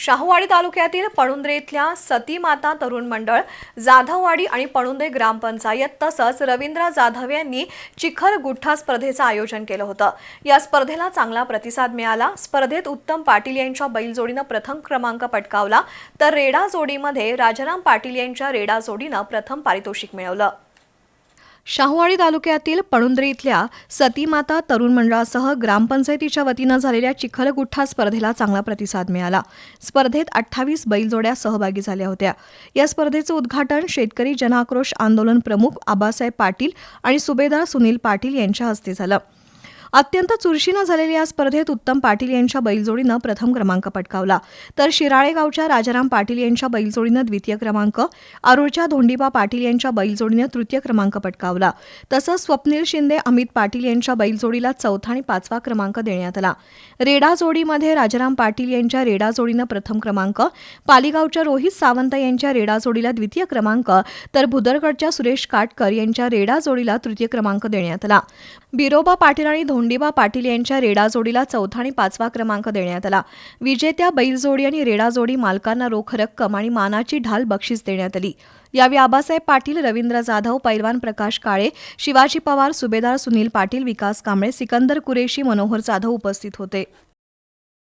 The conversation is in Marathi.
शाहूवाडी तालुक्यातील पणुंद्रे इथल्या सती माता तरुण मंडळ जाधववाडी आणि पणुंद्रे ग्रामपंचायत तसंच रवींद्र जाधव यांनी चिखल गुठ्ठा स्पर्धेचं आयोजन केलं होतं. या स्पर्धेला चांगला प्रतिसाद मिळाला. स्पर्धेत उत्तम पाटील यांच्या बैलजोडीनं प्रथम क्रमांक पटकावला. तर रेडा जोडीमध्ये राजाराम पाटील यांच्या रेडा जोडीनं प्रथम पारितोषिक मिळवलं. शाहूवाडी तालुक्यातील पणुंद्रे इथल्या सतीमाता तरुण मंडळासह ग्रामपंचायतीच्या वतीनं झालेल्या चिखलगुठ्ठा स्पर्धेला चांगला प्रतिसाद मिळाला. स्पर्धेत अठ्ठावीस बैलजोड्या सहभागी झाल्या होत्या. या स्पर्धेचं उद्घाटन शेतकरी जनाक्रोश आंदोलन प्रमुख आबासाहेब पाटील आणि सुभेदार सुनील पाटील यांच्या हस्ते झालं. अत्यंत चुरशीनं झालेल्या या स्पर्धेत उत्तम पाटील यांच्या बैलजोडीनं प्रथम क्रमांक पटकावला. तर शिराळेगावच्या राजाराम पाटील यांच्या बैलजोडीनं द्वितीय क्रमांक आरुळच्या धोंडीबा पाटील यांच्या बैलजोडीनं तृतीय क्रमांक पटकावला. तसंच स्वप्नील शिंदे अमित पाटील यांच्या बैलजोडीला चौथा आणि पाचवा क्रमांक देण्यात आला. रेडा जोडीमध्ये राजाराम पाटील यांच्या रेडा जोडीनं प्रथम क्रमांक पालीगावच्या रोहित सावंत यांच्या रेडा जोडीला द्वितीय क्रमांक तर भुदरगडच्या सुरेश काटकर यांच्या रेडा जोडीला तृतीय क्रमांक देण्यात आला. बिरोबा पाटील आणि धोंडीबा पाटील यांच्या रेडा जोडीला चौथा आणि पाचवा क्रमांक देण्यात आला. विजेत्या बैलजोडी आणि रेडा जोडी मालकांना रोख रक्कम आणि मानाची ढाल बक्षीस देण्यात आली. यावेळी आबासाहेब पाटील रवींद्र जाधव पैलवान प्रकाश काळे शिवाजी पवार सुभेदार सुनील पाटील विकास कांबळे सिकंदर कुरेशी मनोहर जाधव उपस्थित होते.